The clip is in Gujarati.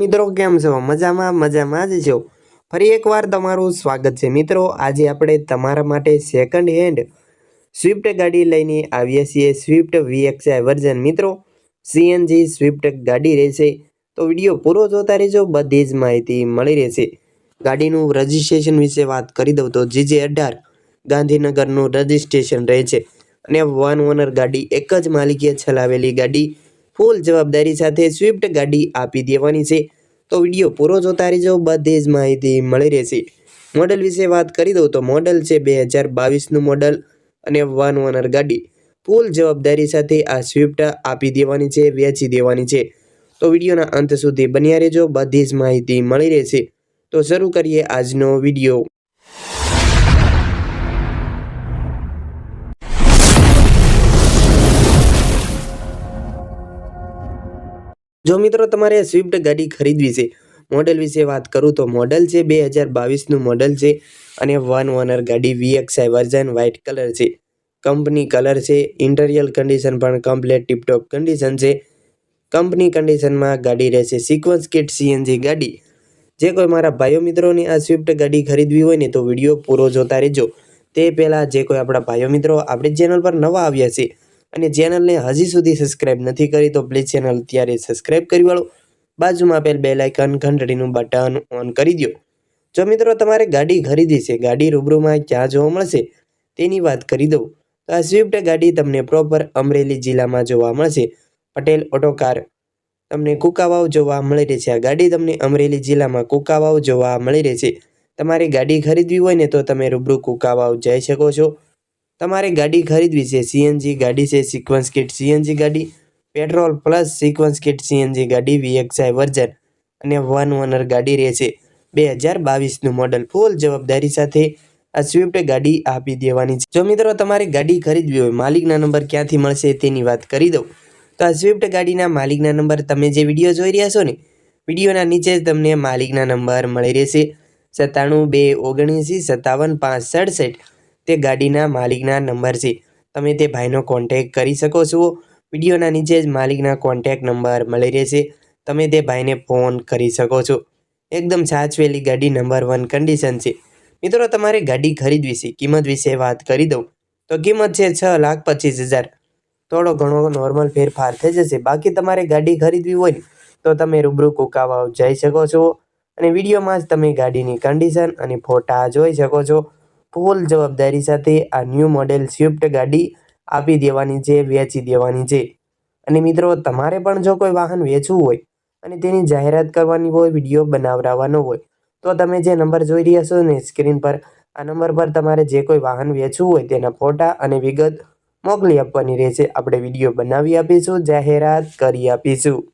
મિત્રો, કેમ છો? મજામાં મજામાં જ છો? ફરી એકવાર તમારું સ્વાગત છે. મિત્રો, આજે આપણે તમારા માટે સેકન્ડ હેન્ડ સ્વિફ્ટ ગાડી લઈને આવ્યા છીએ. સ્વિફ્ટ વીએક્સઆઈ વર્ઝન મિત્રો સીએનજી સ્વિફ્ટ ગાડી રહેશે. તો વીડિયો પૂરો જોતા રહેજો. બધી જ માહિતી મળી રહેશે. ગાડીનું રજિસ્ટ્રેશન વિશે વાત કરી દઉં તો જીજે અઢાર ગાંધીનગરનું રજિસ્ટ્રેશન રહે છે. અને વન ઓનર ગાડી, એક જ માલિકીએ ચલાવેલી ગાડી ફૂલ જવાબદારી સાથે સ્વિફ્ટ ગાડી આપી દેવાની છે. તો વીડિયો પૂરો જોતા રહેજો, બધી જ માહિતી મળી રહેશે. મોડલ વિશે વાત કરી દઉં તો મોડલ છે બે હજાર બાવીસનું મોડલ અને વન ઓનર ગાડી. ફૂલ જવાબદારી સાથે આ સ્વિફ્ટ આપી દેવાની છે, વેચી દેવાની છે. તો વિડીયોના અંત સુધી બન્યા રહેજો, બધી જ માહિતી મળી રહેશે. તો શરૂ કરીએ આજનો વીડિયો. જો મિત્રો તમારે સ્વિફ્ટ ગાડી ખરીદવી છે મોડલ વિશે વાત કરું તો મોડલ છે બે હજાર બાવીસનું મોડલ છે અને વન ઓનર ગાડી વીએક્સઆઈ વર્ઝન વ્હાઇટ કલર છે. કંપની કલર છે ઇન્ટરિયર કન્ડિશન પણ કમ્પ્લેટ ટીપટોપ કન્ડિશન છે. કંપની કન્ડિશનમાં ગાડી રહેશે સિક્વન્સ કિટ સીએનજી ગાડી. જે કોઈ મારા ભાઈઓ મિત્રોની આ સ્વિફ્ટ ગાડી ખરીદવી હોય ને તો વીડિયો પૂરો જોતા રહેજો. તે પહેલાં જે કોઈ આપણા ભાઈઓ મિત્રો આપણી ચેનલ પર નવા આવ્યા છે અને ચેનલને હજી સુધી સબસ્ક્રાઇબ નથી કરી તો પ્લીઝ ચેનલ અત્યારે સબસ્ક્રાઇબ કરી વાળો. બાજુમાં આપેલ બે લાઇકન ઘંટડીનું બટન ઓન કરી દો જો મિત્રો તમારે ગાડી ખરીદી છે, ગાડી રૂબરૂમાં ક્યાં જોવા મળશે તેની વાત કરી દઉં. તો આ સ્વિફ્ટ ગાડી તમને પ્રોપર અમરેલી જિલ્લામાં જોવા મળશે. પટેલ ઓટો કાર તમને કુકાવાવ જોવા મળી રહે છે. આ ગાડી તમને અમરેલી જિલ્લામાં કુકાવાવ જોવા મળી રહે છે. તમારી ગાડી ખરીદવી હોય ને તો તમે રૂબરૂ કુકાવાવ જઈ શકો છો. તમારે ગાડી ખરીદવી છે. સીએનજી ગાડી છે સિક્વન્સ કિટ સીએનજી ગાડી petrol plus sequence kit CNG ગાડી વીએક્સઆઈ વર્ઝન અને વન ઓનર ગાડી રહેશે બે હજાર બાવીસનું મોડલ ફૂલ જવાબદારી સાથે આ સ્વિફ્ટ ગાડી આપી દેવાની છે. જો મિત્રો તમારે ગાડી ખરીદવી હોય, માલિકના નંબર ક્યાંથી મળશે તેની વાત કરી દઉં. તો આ સ્વિફ્ટ ગાડીના માલિકના નંબર તમે જે વીડિયો જોઈ રહ્યા છો ને, વિડીયોના નીચે જ તમને માલિકના નંબર મળી રહેશે. સત્તાણું બે ઓગણએંસી, સત્તાવન પાંચ સડસઠ તે ગાડીના માલિકના નંબર છે. તમે તે ભાઈનો કોન્ટેક કરી શકો છો. વિડીયોના નીચે જ માલિકના કોન્ટેક નંબર મળી રહેશે. તમે તે ભાઈને ફોન કરી શકો છો. એકદમ સાચવેલી ગાડી નંબર વન કન્ડિશન છે. મિત્રો, તમારે ગાડી ખરીદવી છે. કિંમત વિશે વાત કરી દઉં. તો કિંમત છે છ લાખ પચીસ હજાર. થોડો ઘણો નોર્મલ ફેરફાર થઈ જશે. બાકી તમારે ગાડી ખરીદવી હોય તો તમે રૂબરૂ કુકાવાવ જઈ શકો છો. અને વિડીયોમાં જ તમે ગાડીની કન્ડિશન અને ફોટા જોઈ શકો છો. ફૂલ જવાબદારી સાથે આ ન્યૂ મોડેલ સ્વિફ્ટ ગાડી આપી દેવાની છે, વેચી દેવાની છે. અને મિત્રો, તમારે પણ જો કોઈ વાહન વેચવું હોય અને તેની જાહેરાત કરવાની હોય, વીડિયો બનાવડાવવાનો હોય, તો તમે જે નંબર જોઈ રહ્યા છો ને સ્ક્રીન પર, આ નંબર પર તમારે જે કોઈ વાહન વેચવું હોય તેના ફોટા અને વિગત મોકલી આપવાની રહેશે. આપણે વીડિયો બનાવી આપીશું, જાહેરાત કરી આપીશું.